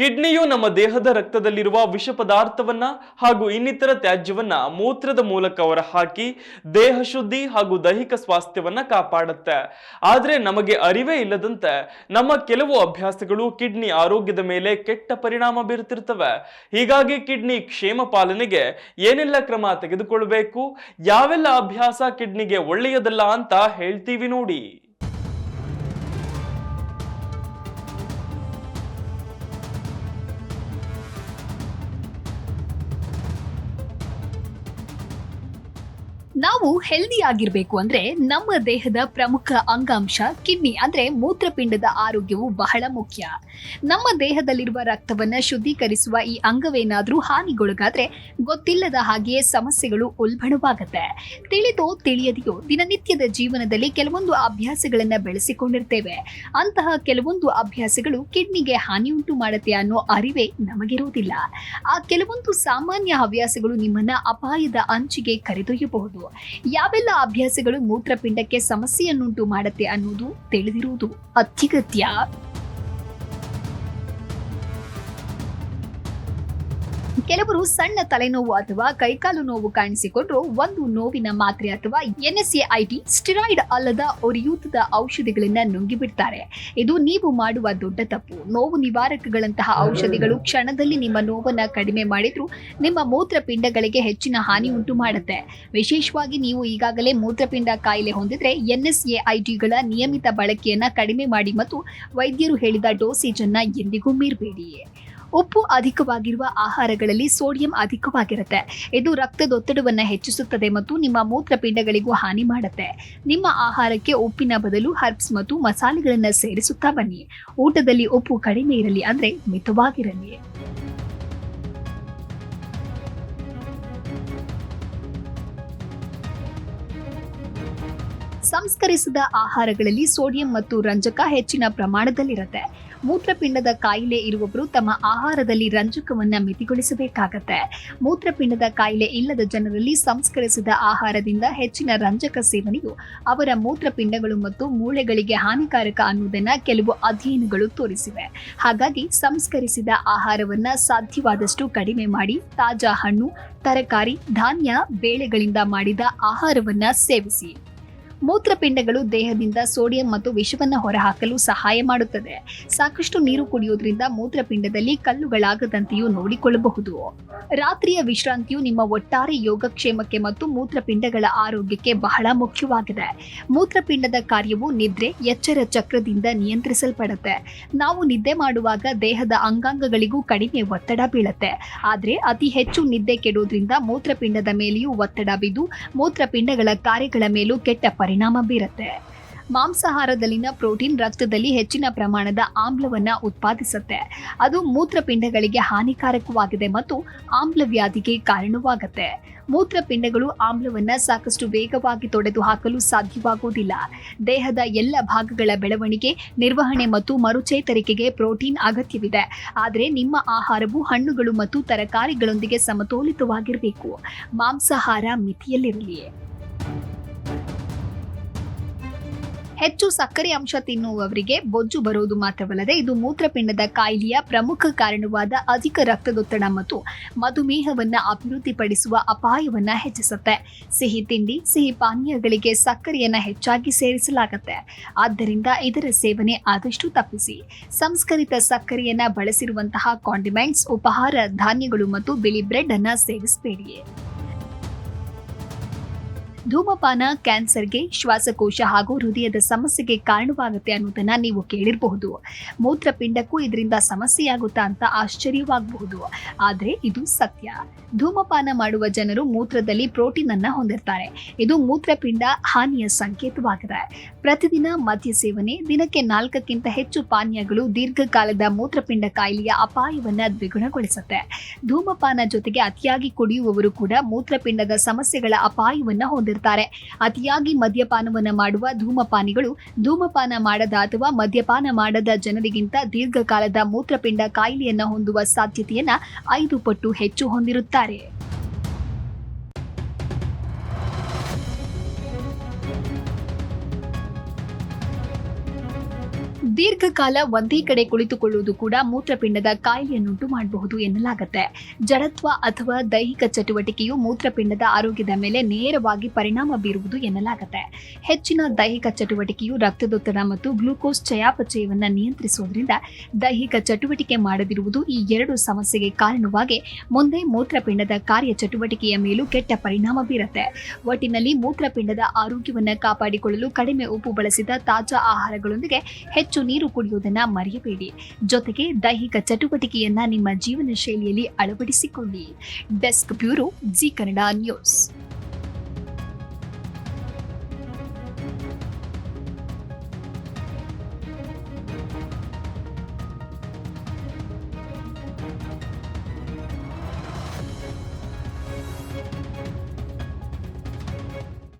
ಕಿಡ್ನಿಯು ನಮ್ಮ ದೇಹದ ರಕ್ತದಲ್ಲಿರುವ ವಿಷ ಪದಾರ್ಥವನ್ನ ಹಾಗೂ ಇನ್ನಿತರ ತ್ಯಾಜ್ಯವನ್ನ ಮೂತ್ರದ ಮೂಲಕ ಹೊರಹಾಕಿ ದೇಹ ಶುದ್ಧಿ ಹಾಗೂ ದೈಹಿಕ ಸ್ವಾಸ್ಥ್ಯವನ್ನ ಕಾಪಾಡುತ್ತೆ. ಆದ್ರೆ ನಮಗೆ ಅರಿವೇ ಇಲ್ಲದಂತೆ ನಮ್ಮ ಕೆಲವು ಅಭ್ಯಾಸಗಳು ಕಿಡ್ನಿ ಆರೋಗ್ಯದ ಮೇಲೆ ಕೆಟ್ಟ ಪರಿಣಾಮ ಬೀರುತ್ತಿರ್ತವೆ ಹೀಗಾಗಿ ಕಿಡ್ನಿ ಕ್ಷೇಮ ಪಾಲನೆಗೆ ಏನೆಲ್ಲ ಕ್ರಮ ತೆಗೆದುಕೊಳ್ಬೇಕು? ಯಾವೆಲ್ಲ ಅಭ್ಯಾಸ ಕಿಡ್ನಿಗೆ ಒಳ್ಳೆಯದಲ್ಲ ಅಂತ ಹೇಳ್ತೀವಿ ನೋಡಿ. ನಾವು ಹೆಲ್ದಿ ಆಗಿರ್ಬೇಕು ಅಂದ್ರೆ ನಮ್ಮ ದೇಹದ ಪ್ರಮುಖ ಅಂಗಾಂಶ ಕಿಡ್ನಿ, ಅಂದ್ರೆ ಮೂತ್ರಪಿಂಡದ ಆರೋಗ್ಯವು ಬಹಳ ಮುಖ್ಯ. ನಮ್ಮ ದೇಹದಲ್ಲಿರುವ ರಕ್ತವನ್ನ ಶುದ್ಧೀಕರಿಸುವ ಈ ಅಂಗವೇನಾದ್ರೂ ಹಾನಿಗೊಳಗಾದ್ರೆ ಗೊತ್ತಿಲ್ಲದ ಹಾಗೆಯೇ ಸಮಸ್ಯೆಗಳು ಉಲ್ಬಣವಾಗುತ್ತೆ. ತಿಳಿದೋ ತಿಳಿಯದೆಯೋ ದಿನನಿತ್ಯದ ಜೀವನದಲ್ಲಿ ಕೆಲವೊಂದು ಅಭ್ಯಾಸಗಳನ್ನ ಬೆಳೆಸಿಕೊಂಡಿರ್ತೇವೆ. ಅಂತಹ ಕೆಲವೊಂದು ಅಭ್ಯಾಸಗಳು ಕಿಡ್ನಿಗೆ ಹಾನಿಯುಂಟು ಮಾಡುತ್ತೆ ಅನ್ನೋ ಅರಿವೇ ನಮಗಿರುವುದಿಲ್ಲ. ಆ ಕೆಲವೊಂದು ಸಾಮಾನ್ಯ ಹವ್ಯಾಸಗಳು ನಿಮ್ಮನ್ನ ಅಪಾಯದ ಅಂಚಿಗೆ ಕರೆದೊಯ್ಯಬಹುದು. ಯಾವೆಲ್ಲ ಅಭ್ಯಾಸಗಳು ಮೂತ್ರಪಿಂಡಕ್ಕೆ ಸಮಸ್ಯೆಯನ್ನುಂಟು ಮಾಡುತ್ತೆ ಅನ್ನೋದು ತಿಳಿದಿರುವುದು ಅತ್ಯಗತ್ಯ. ಕೆಲವರು ಸಣ್ಣ ತಲೆನೋವು ಅಥವಾ ಕೈಕಾಲು ನೋವು ಕಾಣಿಸಿಕೊಂಡು ಒಂದು ನೋವಿನ ಮಾತ್ರೆ ಅಥವಾ ಎನ್ಎಸ್ಎಐಟಿ ಸ್ಟಿರಾಯ್ಡ್ ಅಲ್ಲದ ಒರಿಯೂತದ ಔಷಧಿಗಳನ್ನ ನುಂಗಿಬಿಡ್ತಾರೆ. ಇದು ನೀವು ಮಾಡುವ ದೊಡ್ಡ ತಪ್ಪು. ನೋವು ನಿವಾರಕಗಳಂತಹ ಔಷಧಿಗಳು ಕ್ಷಣದಲ್ಲಿ ನಿಮ್ಮ ನೋವನ್ನ ಕಡಿಮೆ ಮಾಡಿದ್ರು ನಿಮ್ಮ ಮೂತ್ರಪಿಂಡಗಳಿಗೆ ಹೆಚ್ಚಿನ ಹಾನಿ ಉಂಟು ಮಾಡುತ್ತೆ. ವಿಶೇಷವಾಗಿ ನೀವು ಈಗಾಗಲೇ ಮೂತ್ರಪಿಂಡ ಕಾಯಿಲೆ ಹೊಂದಿದ್ರೆ ಎನ್ಎಸ್ಎಐಟಿಗಳ ನಿಯಮಿತ ಬಳಕೆಯನ್ನ ಕಡಿಮೆ ಮಾಡಿ ಮತ್ತು ವೈದ್ಯರು ಹೇಳಿದ ಡೋಸೇಜ್ ಅನ್ನ ಎಂದಿಗೂ ಮೀರಬೇಡಿ ಉಪ್ಪು ಅಧಿಕವಾಗಿರುವ ಆಹಾರಗಳಲ್ಲಿ ಸೋಡಿಯಂ ಅಧಿಕವಾಗಿರುತ್ತೆ. ಇದು ರಕ್ತದೊತ್ತಡವನ್ನು ಹೆಚ್ಚಿಸುತ್ತದೆ ಮತ್ತು ನಿಮ್ಮ ಮೂತ್ರಪಿಂಡಗಳಿಗೂ ಹಾನಿ ಮಾಡುತ್ತೆ. ನಿಮ್ಮ ಆಹಾರಕ್ಕೆ ಉಪ್ಪಿನ ಬದಲು ಹರ್ಬ್ಸ್ ಮತ್ತು ಮಸಾಲೆಗಳನ್ನು ಸೇರಿಸುತ್ತಾ ಬನ್ನಿ. ಊಟದಲ್ಲಿ ಉಪ್ಪು ಕಡಿಮೆ ಇರಲಿ ಅಂದರೆ ಮಿತವಾಗಿರಲಿ. ಸಂಸ್ಕರಿಸಿದ ಆಹಾರಗಳಲ್ಲಿ ಸೋಡಿಯಂ ಮತ್ತು ರಂಜಕ ಹೆಚ್ಚಿನ ಪ್ರಮಾಣದಲ್ಲಿರುತ್ತೆ. ಮೂತ್ರಪಿಂಡದ ಕಾಯಿಲೆ ಇರುವವರು ತಮ್ಮ ಆಹಾರದಲ್ಲಿ ರಂಜಕವನ್ನು ಮಿತಿಗೊಳಿಸಬೇಕಾಗತ್ತೆ. ಮೂತ್ರಪಿಂಡದ ಕಾಯಿಲೆ ಇಲ್ಲದ ಜನರಲ್ಲಿ ಸಂಸ್ಕರಿಸಿದ ಆಹಾರದಿಂದ ಹೆಚ್ಚಿನ ರಂಜಕ ಸೇವನೆಯು ಅವರ ಮೂತ್ರಪಿಂಡಗಳು ಮತ್ತು ಮೂಳೆಗಳಿಗೆ ಹಾನಿಕಾರಕ ಅನ್ನುವುದನ್ನ ಕೆಲವು ಅಧ್ಯಯನಗಳು ತೋರಿಸಿವೆ. ಹಾಗಾಗಿ ಸಂಸ್ಕರಿಸಿದ ಆಹಾರವನ್ನ ಸಾಧ್ಯವಾದಷ್ಟು ಕಡಿಮೆ ಮಾಡಿ, ತಾಜಾ ಹಣ್ಣು, ತರಕಾರಿ, ಧಾನ್ಯ, ಬೇಳೆಗಳಿಂದ ಮಾಡಿದ ಆಹಾರವನ್ನ ಸೇವಿಸಿ. ಮೂತ್ರಪಿಂಡಗಳು ದೇಹದಿಂದ ಸೋಡಿಯಂ ಮತ್ತು ವಿಷವನ್ನು ಹೊರಹಾಕಲು ಸಹಾಯ ಮಾಡುತ್ತದೆ. ಸಾಕಷ್ಟು ನೀರು ಕುಡಿಯುವುದರಿಂದ ಮೂತ್ರಪಿಂಡದಲ್ಲಿ ಕಲ್ಲುಗಳಾಗದಂತೆಯೂ ನೋಡಿಕೊಳ್ಳಬಹುದು. ರಾತ್ರಿಯ ವಿಶ್ರಾಂತಿಯು ನಿಮ್ಮ ಒಟ್ಟಾರೆ ಯೋಗಕ್ಷೇಮಕ್ಕೆ ಮತ್ತು ಮೂತ್ರಪಿಂಡಗಳ ಆರೋಗ್ಯಕ್ಕೆ ಬಹಳ ಮುಖ್ಯವಾಗಿದೆ. ಮೂತ್ರಪಿಂಡದ ಕಾರ್ಯವು ನಿದ್ರೆ, ಎಚ್ಚರ ಚಕ್ರದಿಂದ ನಿಯಂತ್ರಿಸಲ್ಪಡುತ್ತೆ. ನಾವು ನಿದ್ದೆ ಮಾಡುವಾಗ ದೇಹದ ಅಂಗಾಂಗಗಳಿಗೂ ಕಡಿಮೆ ಒತ್ತಡ ಬೀಳುತ್ತೆ. ಆದರೆ ಅತಿ ಹೆಚ್ಚು ನಿದ್ದೆ ಕೆಡೋದ್ರಿಂದ ಮೂತ್ರಪಿಂಡದ ಮೇಲೆಯೂ ಒತ್ತಡ ಬಿದ್ದು, ಮೂತ್ರಪಿಂಡಗಳ ಕಾರ್ಯಗಳ ಮೇಲೂ ಕೆಟ್ಟ ಪರಿಣಾಮ ಬೀರುತ್ತೆ. ಮಾಂಸಾಹಾರದಲ್ಲಿನ ಪ್ರೋಟೀನ್ ರಕ್ತದಲ್ಲಿ ಹೆಚ್ಚಿನ ಪ್ರಮಾಣದ ಆಮ್ಲವನ್ನ ಉತ್ಪಾದಿಸುತ್ತೆ. ಅದು ಮೂತ್ರಪಿಂಡಗಳಿಗೆ ಹಾನಿಕಾರಕವಾಗಿದೆ ಮತ್ತು ಆಮ್ಲವ್ಯಾಧಿಗೆ ಕಾರಣವಾಗುತ್ತೆ. ಮೂತ್ರಪಿಂಡಗಳು ಆಮ್ಲವನ್ನ ಸಾಕಷ್ಟು ವೇಗವಾಗಿ ತೊಡೆದು ಹಾಕಲು ಸಾಧ್ಯವಾಗುವುದಿಲ್ಲ ದೇಹದ ಎಲ್ಲ ಭಾಗಗಳ ಬೆಳವಣಿಗೆ, ನಿರ್ವಹಣೆ ಮತ್ತು ಮರುಚೇತರಿಕೆಗೆ ಪ್ರೋಟೀನ್ ಅಗತ್ಯವಿದೆ. ಆದರೆ ನಿಮ್ಮ ಆಹಾರವು ಹಣ್ಣುಗಳು ಮತ್ತು ತರಕಾರಿಗಳೊಂದಿಗೆ ಸಮತೋಲಿತವಾಗಿರಬೇಕು. ಮಾಂಸಾಹಾರ ಮಿತಿಯಲ್ಲಿರಲಿ. ಹೆಚ್ಚು ಸಕ್ಕರೆ ಅಂಶ ತಿನ್ನುವವರಿಗೆ ಬೊಜ್ಜು ಬರುವುದು ಮಾತ್ರವಲ್ಲದೆ ಇದು ಮೂತ್ರಪಿಂಡದ ಕಾಯಿಲೆಯ ಪ್ರಮುಖ ಕಾರಣವಾದ ಅಧಿಕ ರಕ್ತದೊತ್ತಡ ಮತ್ತು ಮಧುಮೇಹವನ್ನು ಅಭಿವೃದ್ಧಿಪಡಿಸುವ ಅಪಾಯವನ್ನು ಹೆಚ್ಚಿಸುತ್ತೆ. ಸಿಹಿ ತಿಂಡಿ, ಸಿಹಿ ಪಾನೀಯಗಳಿಗೆ ಸಕ್ಕರೆಯನ್ನು ಹೆಚ್ಚಾಗಿ ಸೇರಿಸಲಾಗುತ್ತೆ. ಆದ್ದರಿಂದ ಇದರ ಸೇವನೆ ಆದಷ್ಟು ತಪ್ಪಿಸಿ. ಸಂಸ್ಕರಿತ ಸಕ್ಕರೆಯನ್ನು ಬಳಸಿರುವಂತಹ ಕಾಂಡಿಮೆಂಟ್ಸ್ ಉಪಹಾರ, ಧಾನ್ಯಗಳು ಮತ್ತು ಬಿಳಿ ಬ್ರೆಡ್ ಅನ್ನು ಸೇವಿಸಬೇಡಿ ಧೂಮಪಾನ, ಕ್ಯಾನ್ಸರ್ಗೆ ಶ್ವಾಸಕೋಶ ಹಾಗೂ ಹೃದಯದ ಸಮಸ್ಯೆಗೆ ಕಾರಣವಾಗುತ್ತೆ ಅನ್ನೋದನ್ನ ನೀವು ಕೇಳಿರಬಹುದು. ಮೂತ್ರಪಿಂಡಕ್ಕೂ ಇದರಿಂದ ಸಮಸ್ಯೆಯಾಗುತ್ತಾ ಅಂತ ಆಶ್ಚರ್ಯವಾಗಬಹುದು. ಆದರೆ ಇದು ಸತ್ಯ. ಧೂಮಪಾನ ಮಾಡುವ ಜನರು ಮೂತ್ರದಲ್ಲಿ ಪ್ರೋಟೀನ್ ಅನ್ನ ಹೊಂದಿರ್ತಾರೆ. ಇದು ಮೂತ್ರಪಿಂಡ ಹಾನಿಯ ಸಂಕೇತವಾಗಿದೆ. ಪ್ರತಿದಿನ ಮದ್ಯ ಸೇವನೆ, ದಿನಕ್ಕೆ ನಾಲ್ಕಕ್ಕಿಂತ ಹೆಚ್ಚು ಪಾನೀಯಗಳು ದೀರ್ಘಕಾಲದ ಮೂತ್ರಪಿಂಡ ಕಾಯಿಲೆಯ ಅಪಾಯವನ್ನ ದ್ವಿಗುಣಗೊಳಿಸುತ್ತೆ. ಧೂಮಪಾನ ಜೊತೆಗೆ ಅತಿಯಾಗಿ ಕುಡಿಯುವವರು ಕೂಡ ಮೂತ್ರಪಿಂಡದ ಸಮಸ್ಯೆಗಳ ಅಪಾಯವನ್ನ ಹೊಂದಿರ್ತಾರೆ ಅತಿಯಾಗಿ ಮದ್ಯಪಾನವನ್ನು ಮಾಡುವ ಧೂಮಪಾನಿಗಳು, ಧೂಮಪಾನ ಮಾಡದ ಅಥವಾ ಮದ್ಯಪಾನ ಮಾಡದ ಜನರಿಗಿಂತ ದೀರ್ಘಕಾಲದ ಮೂತ್ರಪಿಂಡ ಕಾಯಿಲೆಯನ್ನ ಹೊಂದುವ ಸಾಧ್ಯತೆಯನ್ನ ಐದು ಪಟ್ಟು ಹೆಚ್ಚು ಹೊಂದಿರುತ್ತಾರೆ. ದೀರ್ಘಕಾಲ ಒಂದೇ ಕಡೆ ಕುಳಿತುಕೊಳ್ಳುವುದು ಕೂಡ ಮೂತ್ರಪಿಂಡದ ಕಾಯಿಲೆಯನ್ನುಂಟು ಮಾಡಬಹುದು ಎನ್ನಲಾಗುತ್ತೆ. ಜಡತ್ವ ಅಥವಾ ದೈಹಿಕ ಚಟುವಟಿಕೆಯು ಮೂತ್ರಪಿಂಡದ ಆರೋಗ್ಯದ ಮೇಲೆ ನೇರವಾಗಿ ಪರಿಣಾಮ ಬೀರುವುದು ಎನ್ನಲಾಗುತ್ತೆ. ಹೆಚ್ಚಿನ ದೈಹಿಕ ಚಟುವಟಿಕೆಯು ರಕ್ತದೊತ್ತಡ ಮತ್ತು ಗ್ಲೂಕೋಸ್ ಚಯಾಪಚಯವನ್ನು ನಿಯಂತ್ರಿಸುವುದರಿಂದ ದೈಹಿಕ ಚಟುವಟಿಕೆ ಮಾಡದಿರುವುದು ಈ ಎರಡು ಸಮಸ್ಯೆಗೆ ಕಾರಣವಾಗಿ ಮುಂದೆ ಮೂತ್ರಪಿಂಡದ ಕಾರ್ಯ ಚಟುವಟಿಕೆಯ ಮೇಲೂ ಕೆಟ್ಟ ಪರಿಣಾಮ ಬೀರುತ್ತೆ. ಒಟ್ಟಿನಲ್ಲಿ ಮೂತ್ರಪಿಂಡದ ಆರೋಗ್ಯವನ್ನು ಕಾಪಾಡಿಕೊಳ್ಳಲು ಕಡಿಮೆ ಉಪ್ಪು ಬಳಸಿದ ತಾಜಾ ಆಹಾರಗಳೊಂದಿಗೆ ಹೆಚ್ಚು ನೀರು ಕುಡಿಯುವುದನ್ನ ಮರೆಯಬೇಡಿ. ಜೊತೆಗೆ ದೈಹಿಕ ಚಟುವಟಿಕೆಯನ್ನ ನಿಮ್ಮ ಜೀವನ ಶೈಲಿಯಲ್ಲಿ ಅಳವಡಿಸಿಕೊಳ್ಳಿ. Desk bureau Zee Kannada news.